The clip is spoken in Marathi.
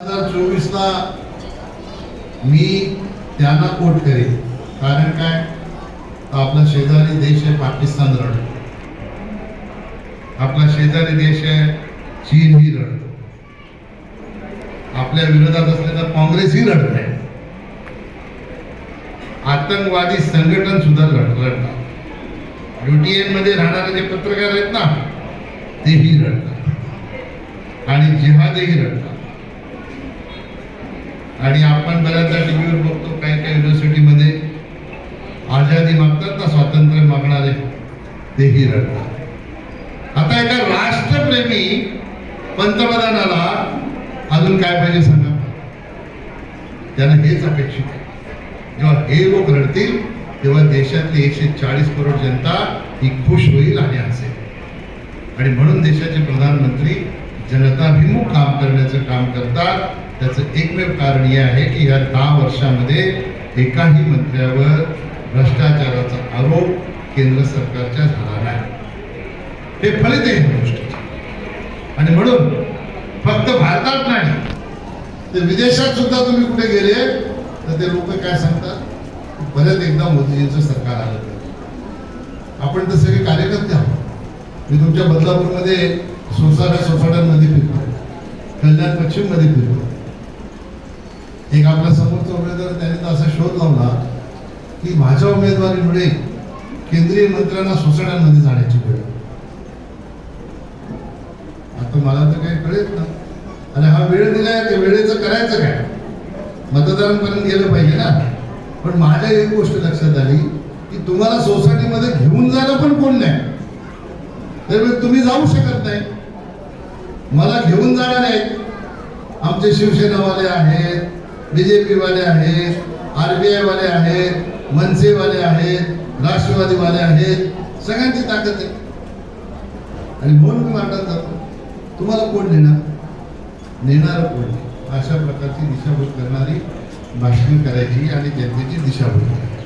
हजार चोवीसला मी त्यांना कोट करेन. कारण काय? आपला शेजारी देश आहे पाकिस्तान रडतो आपला शेजारी देश आहे चीन ही रडतो आपल्या विरोधात असलेला काँग्रेस ही रडत आहे. आतंकवादी संघटन सुद्धा रड रडतात युटीएनमध्ये राहणारे जे पत्रकार आहेत ना तेही रडतात आणि जिहादही रडतात आणि आपण बऱ्याचदा टीव्हीवर बघतो काही काही युनिव्हर्सिटीमध्ये आझादी मागतात ना स्वातंत्र्य मागणारे तेही रडतात. आता एका राष्ट्रप्रेमी पंतप्रधानाला अजून काय पाहिजे सांगा? त्यांना हेच अपेक्षित आहे. जेव्हा हे लोक रडतील तेव्हा देशातली एकशे चाळीस करोड जनता ही खुश होईल आणि असेल आणि म्हणून देशाचे प्रधानमंत्री जनताभिमुख काम करण्याचं काम करतात त्याचं एकमेव कारण हे आहे की या दहा वर्षामध्ये एकाही मंत्र्यावर भ्रष्टाचाराचा आरोप केंद्र सरकारच्या झाला नाही. हे फलित आहे ह्या गोष्टीचे. आणि म्हणून फक्त भारतात नाही ते विदेशात सुद्धा तुम्ही कुठे गेले तर ते लोक काय सांगतात? परत एकदा मोदीजींचं सरकार आलं. आपण तर सगळे कार्यकर्ते आहोत. मी तुमच्या बदलापूरमध्ये सोसाट्या सोसाट्यांमध्ये फिरतो. कल्याण पश्चिममध्ये फिरतो. एक आपल्या समोरचा उमेदवार त्याने तर असा शोध लावला की माझ्या उमेदवारीमुळे केंद्रीय मंत्र्यांना सोसाट्यांमध्ये जाण्याची वेळ. आता मला तर काही कळेल ना. आणि हा वेळ दिलाय ते वेळेचं करायचं काय? मतदारांपर्यंत गेलं पाहिजे ना. पण माझ्या एक गोष्ट लक्षात आली की तुम्हाला सोसायटीमध्ये घेऊन जाणं पण कोण नाही त्यामुळे तुम्ही जाऊ शकत नाही. मला घेऊन जाणार आहेत. आमचे शिवसेनावाले आहेत बीजेपी वाले आहेत आरबीआय वाले आहेत मनसेवाले आहेत राष्ट्रवादीवाले आहेत सगळ्यांची ताकद आहे. आणि म्हणून मी वाटत जातो तुम्हाला कोण नेणार? नेणार कोण? अशा प्रकारची दिशाभूल करणारी भाषण करायची आणि जनतेची दिशाभूल करायची.